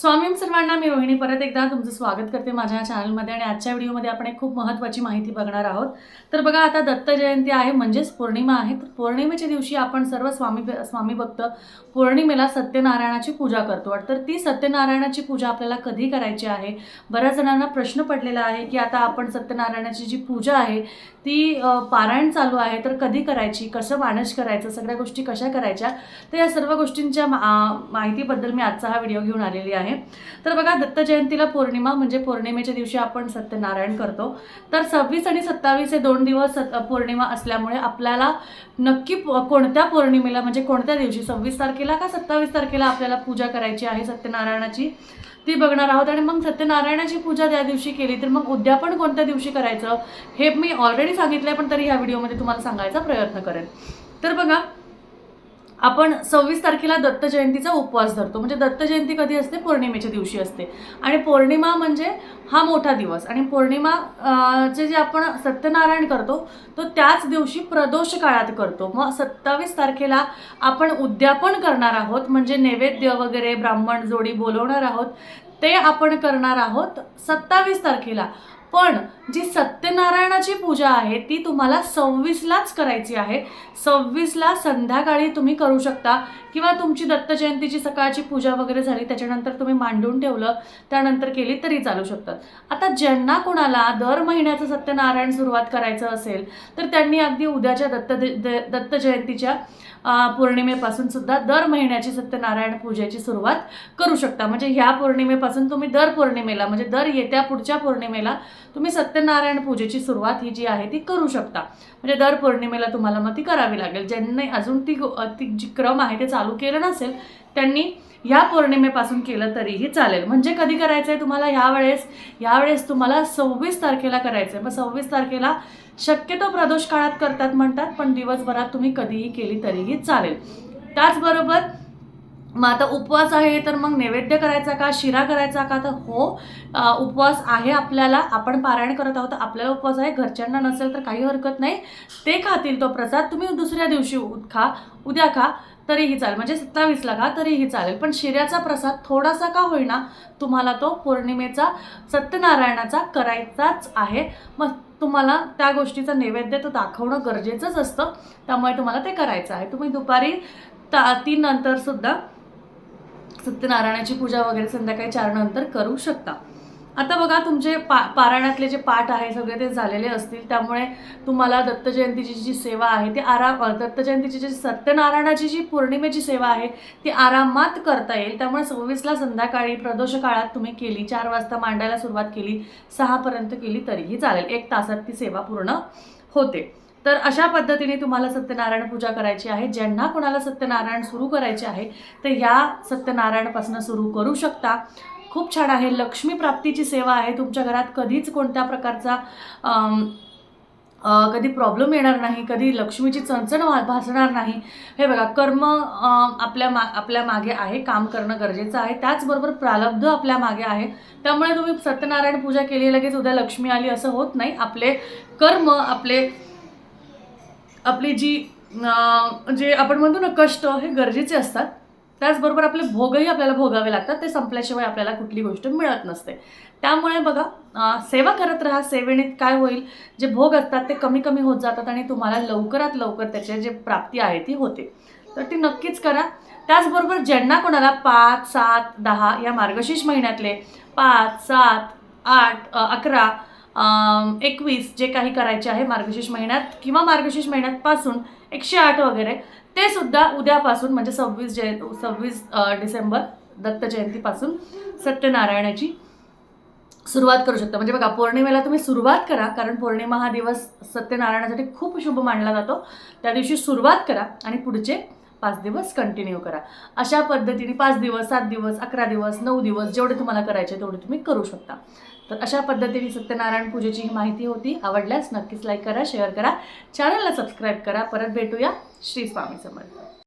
स्वामी सर्वांना मी रोहिणी परत एकदा तुमचं स्वागत करते माझ्या या चॅनलमध्ये आणि आजच्या व्हिडिओमध्ये आपण एक खूप महत्त्वाची माहिती बघणार आहोत. तर बघा आता दत्त जयंती आहे म्हणजेच पौर्णिमा आहे. तर पौर्णिमेच्या दिवशी आपण सर्व स्वामी स्वामी भक्त पौर्णिमेला सत्यनारायणाची पूजा करतो. तर ती सत्यनारायणाची पूजा आपल्याला कधी करायची आहे? बऱ्याच जणांना प्रश्न पडलेला आहे की आता आपण सत्यनारायणाची जी पूजा आहे ती पारायण चालू आहे तर कधी करायची? कसं मानस करायचं? सगळ्या गोष्टी कशा करायच्या? तर या सर्व गोष्टींच्या मा- माहितीबद्दल मी आजचा हा व्हिडिओ घेऊन आलेली आहे. तर बघा दत्त जयंतीला पौर्णिमा म्हणजे पौर्णिमेच्या दिवशी आपण सत्यनारायण करतो. तर सव्वीस आणि सत्तावीस हे दोन दिवस सत पौर्णिमा असल्यामुळे आपल्याला नक्की कोणत्या पौर्णिमेला म्हणजे कोणत्या दिवशी? सव्वीस तारखेला का सत्तावीस तारखेला आपल्याला पूजा करायची आहे सत्यनारायणाची? ती बघणार आहोत आणि मग सत्यनारायणाची पूजा त्या दिवशी केली तर मग उद्यापन कोणत्या दिवशी करायचं? हे मी ऑलरेडी सांगितलंय पण तरी ह्या व्हिडिओमध्ये तुम्हाला सांगायचा प्रयत्न करेन. तर बघा आपण सव्वीस तारखेला दत्त जयंतीचा उपवास धरतो. म्हणजे दत्त जयंती कधी असते? पौर्णिमेच्या दिवशी असते. आणि पौर्णिमा म्हणजे हा मोठा दिवस. आणि पौर्णिमा चे जे आपण सत्यनारायण करतो तो त्याच दिवशी प्रदोष काळात करतो. मग सत्तावीस तारखेला आपण उद्यापन करणार आहोत. म्हणजे नैवेद्य वगैरे ब्राह्मण जोडी बोलवणार आहोत. ते आपण करणार आहोत सत्तावीस तारखेला. पण जी सत्यनारायणाची पूजा आहे ती तुम्हाला सव्वीसलाच करायची आहे. सव्वीसला संध्याकाळी तुम्ही करू शकता. किंवा तुमची दत्त जयंतीची सकाळची पूजा वगैरे झाली त्याच्यानंतर तुम्ही मांडून ठेवलं त्यानंतर केली तरी चालू शकतात. आता ज्यांना कोणाला दर महिन्याचं सत्यनारायण सुरुवात करायचं असेल तर त्यांनी अगदी उद्याच्या दत्त द- दत्त जयंतीच्या पौर्णिमेपासून सुद्धा दर महिन्याची सत्यनारायण पूजेची सुरुवात करू शकता. म्हणजे ह्या पौर्णिमेपासून तुम्ही दर पौर्णिमेला म्हणजे दर येत्या पुढच्या पौर्णिमेला तुम्ही सत्यनारायण पूजेची सुरुवात ही जी आहे ती करू शकता. म्हणजे दर पौर्णिमेला तुम्हाला मग ती करावी लागेल. ज्यांनी अजून ती ती जी क्रम आहे ते चालू केलं नसेल त्यांनी ह्या पौर्णिमेपासून केलं तरीही चालेल. म्हणजे कधी करायचं आहे तुम्हाला? ह्यावेळेस यावेळेस तुम्हाला सव्वीस तारखेला करायचं आहे मग सव्वीस तारखेला शक्यतो प्रदोष काळात करतात म्हणतात पण दिवसभरात तुम्ही कधीही केली तरीही चालेल. त्याचबरोबर मग आता उपवास आहे तर मग नैवेद्य करायचा का? शिरा करायचा का? तर हो उपवास आहे आपल्याला. आपण पारायण करत आहोत आपल्याला उपवास आहे. घरच्यांना नसेल तर काही हरकत नाही. ते खातील तो प्रसाद. तुम्ही दुसऱ्या दिवशी उ- खा उद्या खा. तरीही चालेल. म्हणजे सत्तावीसला खा तरीही चालेल. पण शिऱ्याचा प्रसाद थोडासा का होईना? तुम्हाला तो पौर्णिमेचा सत्यनारायणाचा करायचाच आहे. मग तुम्हाला त्या गोष्टीचा नैवेद्य तर दाखवणं गरजेचंच असतं. त्यामुळे तुम्हाला ते करायचं आहे. तुम्ही दुपारी ता तीन नंतर सुद्धा सत्यनारायणाची पूजा वगैरे संध्याकाळी चार नंतर करू शकता. आता बघा तुमचे पा पारायणातले जे पाठ आहे सगळे ते झालेले असतील. त्यामुळे तुम्हाला दत्त जयंतीची जी सेवा आहे ती आराम दत्तजयंतीची दत्त जयंतीची जी सत्यनारायणाची जी पौर्णिमेची सेवा आहे ती आरामात करता येईल. त्यामुळे सव्वीसला संध्याकाळी प्रदोष काळात तुम्ही केली चार वाजता मांडायला सुरुवात केली सहापर्यंत केली तरीही चालेल. एक तासात ती सेवा पूर्ण होते. तर अशा पद्धतीने तुम्हाला सत्यनारायण पूजा करायची आहे. ज्यांना कोणाला सत्यनारायण सुरू करायचे आहे तर ह्या सत्यनारायणपासून सुरू करू शकता. खूप छान आहे. लक्ष्मी प्राप्तीची सेवा आहे. तुमच्या घरात कधीच कोणत्या प्रकारचा कधी प्रॉब्लेम येणार नाही. कधी लक्ष्मीची चणचण वा- भासणार नाही. हे बघा कर्म आपल्या मा आपल्या मागे आहे. काम करणं गरजेचं आहे. त्याचबरोबर प्रारब्ध आपल्या मागे आहे. त्यामुळे तुम्ही सत्यनारायण पूजा केली लगेच उद्या लक्ष्मी आली असं होत नाही. आपले कर्म आपले आपली जी जे आपण म्हणतो ना कष्ट हे गरजेचे असतात. त्याचबरोबर आपले भोगही आपल्याला भोगावे लागतात ते संपल्याशिवाय आपल्याला कुठली गोष्ट मिळत नसते. त्यामुळे बघा सेवा करत राहा सेवेने काय होईल? जे भोग असतात ते कमी कमी होत जातात आणि तुम्हाला लवकरात लवकर त्याचे जे प्राप्ती आहे ती होते. तर ती नक्कीच करा. त्याचबरोबर ज्यांना कोणाला पाच सात दहा या मार्गशीर्ष महिन्यातले पाच सात आठ अकरा एकवीस जे काही करायचे आहे मार्गशीर्ष महिन्यात किंवा मार्गशीर्ष महिन्यातपासून एकशे आठ वगैरे ते सुद्धा उद्यापासून म्हणजे सव्वीस जय सव्वीस डिसेंबर दत्त जयंतीपासून सत्यनारायणाची सुरुवात करू शकता. म्हणजे बघा पौर्णिमेला तुम्ही सुरुवात करा कारण पौर्णिमा हा दिवस सत्यनारायणासाठी खूप शुभ मानला जातो. त्या दिवशी सुरुवात करा आणि पुढचे पाच दिवस कंटिन्यू करा. अशा पद्धतीने पाच दिवस सात दिवस अकरा दिवस नऊ दिवस जेवढे तुम्हाला करायचे तेवढे तुम्ही करू शकता. तर अशा पद्धतीने सत्यनारायण पूजेची ही माहिती होती. आवडल्यास नक्कीच लाईक करा शेअर करा. चॅनलला सबस्क्राईब करा. परत भेटूया श्री स्वामी समर्थ.